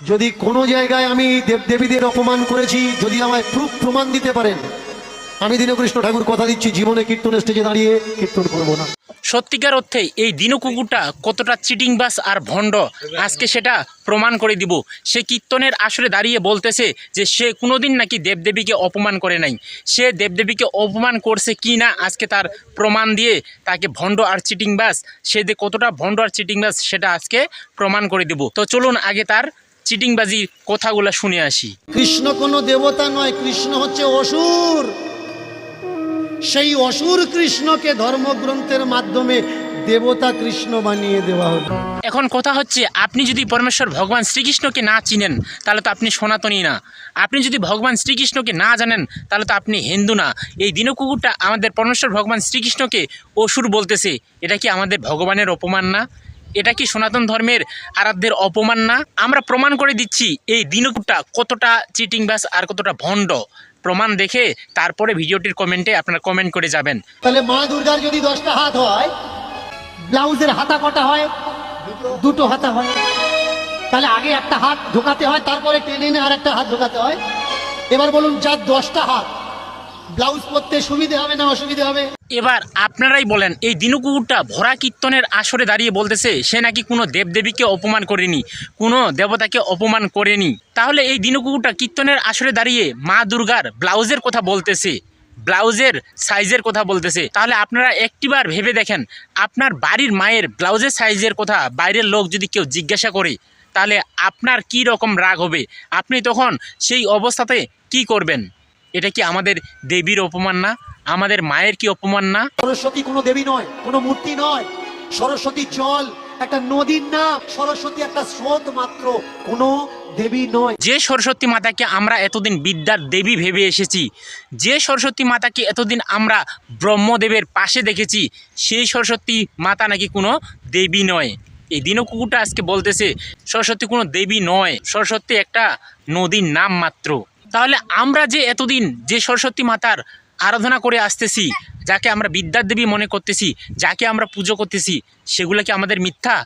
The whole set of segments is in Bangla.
যদি কোনো জায়গায় আমি দেবদেবীদের অপমান করেছি, যদি আমায় প্রুফ প্রমাণ দিতে পারেন, আমি দীনকৃষ্ণ ঠাকুর কথা দিচ্ছি, জীবনে কীর্তন স্টেজে দাঁড়িয়ে কীর্তন করব না। সত্যিকার অর্থে এই দিনু কুকুরটা কতটা চিটিংবাস আর ভণ্ড, আজকে সেটা প্রমাণ করে দিব। সে কীর্তনের আসরে দাঁড়িয়ে বলতেছে যে সে কোনোদিন নাকি দেবদেবীকে অপমান করে নাই। সে দেবদেবীকে অপমান করছে কি না, আজকে তার প্রমাণ দিয়ে তাকে ভণ্ড আর চিটিং বাস সে যে কতটা ভণ্ড আর চিটিং বাস সেটা আজকে প্রমাণ করে দিব। তো চলুন আগে তার চিটিংবাজির কথাগুলো শুনে আসি। কৃষ্ণ কোনো দেবতা নয় কৃষ্ণ হচ্ছে অসুর। সেই অসুর কৃষ্ণকে ধর্মগ্রন্থের মাধ্যমে দেবতা কৃষ্ণ বানিয়ে দেওয়া হলো। এখন কথা হচ্ছে আপনি যদি পরমেশ্বর ভগবান শ্রীকৃষ্ণকে না চিনেন তাহলে তো আপনি সনাতনী না। আপনি যদি ভগবান শ্রীকৃষ্ণকে না জানেন তাহলে তো আপনি হিন্দু না। এই দিনকুকুরটা আমাদের পরমেশ্বর ভগবান শ্রীকৃষ্ণকে অসুর বলতেছে এটা কি আমাদের ভগবানের অপমান না? এটা কি সনাতন ধর্মের আরাধ্যের অপমান না? আমরা প্রমাণ করে দিচ্ছি এই দিনকুকুরটা কতটা চিটিং বাস আর কতটা ভণ্ড। প্রমাণ দেখে তারপরে ভিডিওটির কমেন্টে আপনারা কমেন্ট করে যাবেন। তাহলে মা দুর্গার যদি দশটা হাত হয়, ব্লাউজের হাতা কটা হয়? দুটো হাতা হয়। তাহলে আগে একটা হাত ঢোকাতে হয়, তারপরে টেনে এনে আর একটা হাত ঢোকাতে হয়। এবার বলুন, যার দশটা হাত ব্লাউজ পরতে সুবিধে হবে না অসুবিধে হবে? এবার আপনারাই বলেন, এই দিনুকুকুরটা ভরা কীর্তনের আসরে দাঁড়িয়ে বলতেছে, সে নাকি কোনো দেবদেবীকে অপমান করেনি, কোনো দেবতাকে অপমান করেনি। তাহলে এই দিনুকুকুরটা কীর্তনের আসরে দাঁড়িয়ে মা দুর্গার ব্লাউজের কথা বলতেছে, ব্লাউজের সাইজের কথা বলতেছে। তাহলে আপনারা একটিবার ভেবে দেখেন, আপনার বাড়ির মায়ের ব্লাউজের সাইজের কথা বাইরের লোক যদি কেউ জিজ্ঞাসা করে, তাহলে আপনার কি রকম রাগ হবে? আপনি তখন সেই অবস্থাতে কি করবেন? এটা কি আমাদের দেবীর অপমান না? আমাদের মায়ের কি অপমান না? সরস্বতী কোনো দেবী নয় কোনো মূর্তি নয়। সরস্বতী জল একটা নদীর নাম সরস্বতী একটা স্রোত মাত্র কোনো দেবী নয়। যে সরস্বতী মাতাকে আমরা এতদিন বিদ্যার দেবী ভেবে এসেছি যে সরস্বতী মাতাকে এতদিন আমরা ব্রহ্মদেবের পাশে দেখেছি সেই সরস্বতী মাতা নাকি কোনো দেবী নয়। এই দিনকুকুরটা আজকে বলতেছে সরস্বতী কোনো দেবী নয় সরস্বতী একটা নদীর নাম মাত্র। তাহলে আমরা যে এতদিন যে সরস্বতী মাতার আরাধনা করে আসতেছি, যাকে আমরা বিদ্যার দেবী মনে করতেছি, যাকে আমরা পুজো করতেছি, সেগুলো কি আমাদের মিথ্যা?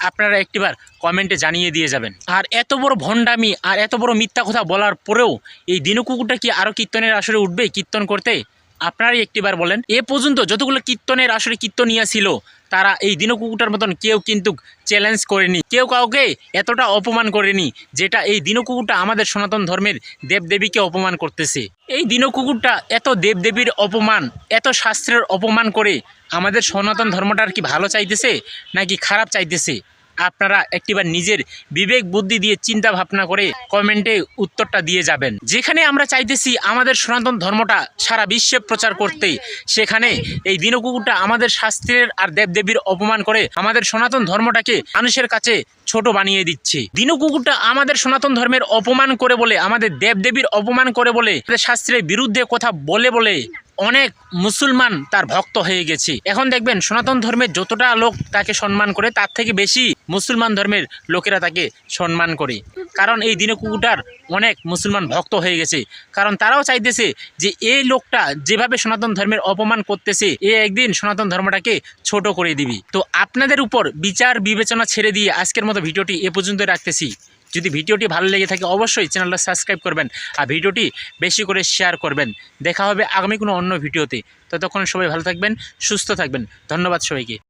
আপনারা একটিবার কমেন্টে জানিয়ে দিয়ে যাবেন। আর এত বড় ভণ্ডামি আর এত বড় মিথ্যা কথা বলার পরেও এই দিনুকুকুটা কি আরও কীর্তনের আসরে উঠবে কীর্তন করতে? আপনারাই একটিবার বলেন, এ পর্যন্ত যতগুলো কীর্তনের আসরে কীর্তনিয়া ছিল, তারা এই দিনকুকুরটার মতন কেউ কিন্তু চ্যালেঞ্জ করেনি, কেউ কাউকে এতটা অপমান করেনি, যেটা এই দিনকুকুরটা আমাদের সনাতন ধর্মের দেবদেবীকে অপমান করতেছে। এই দিনকুকুরটা এত দেবদেবীর অপমান, এত শাস্ত্রের অপমান করে আমাদের সনাতন ধর্মটার কি ভালো চাইতেছে, নাকি খারাপ চাইতেছে? আপনারা একটিবার নিজের বিবেক, বুদ্ধি দিয়ে চিন্তা ভাবনা করে কমেন্টে উত্তরটা দিয়ে যাবেন। যেখানে আমরা চাইতেছি আমাদের সনাতন ধর্মটা সারা বিশ্বে প্রচার করতে সেখানে এই দিনকুকুরটা আমাদের শাস্ত্রের আর দেবদেবীর অপমান করে আমাদের সনাতন ধর্মটাকে মানুষের কাছে ছোট বানিয়ে দিচ্ছে। দিনকুকুরটা আমাদের সনাতন ধর্মের অপমান করে বলে, আমাদের দেবদেবীর অপমান করে বলে শাস্ত্রের বিরুদ্ধে কথা বলে বলে অনেক মুসলমান তার ভক্ত হয়ে গেছে। এখন দেখবেন, সনাতন ধর্মের যতটা লোক তাকে সম্মান করে, তার থেকে বেশি মুসলমান ধর্মের লোকেরা তাকে সম্মান করে। কারণ এই দিনকুকুরটার অনেক মুসলমান ভক্ত হয়ে গেছে। কারণ তারাও চাইতেছে যে এই লোকটা যেভাবে সনাতন ধর্মের অপমান করতেছে, এ একদিন সনাতন ধর্মটাকে ছোট করে দিবি। তো আপনাদের উপর বিচার বিবেচনা ছেড়ে দিয়ে আজকের মতো ভিডিওটি এ পর্যন্ত রাখতেছি। যদি ভিডিওটি ভালো লেগে থাকে অবশ্যই চ্যানেলটা সাবস্ক্রাইব করবেন আর ভিডিওটি বেশি করে শেয়ার করবেন। দেখা হবে আগামী কোনো অন্য ভিডিওতে। ততক্ষণ সবাই ভালো থাকবেন, সুস্থ থাকবেন। ধন্যবাদ সবাইকে।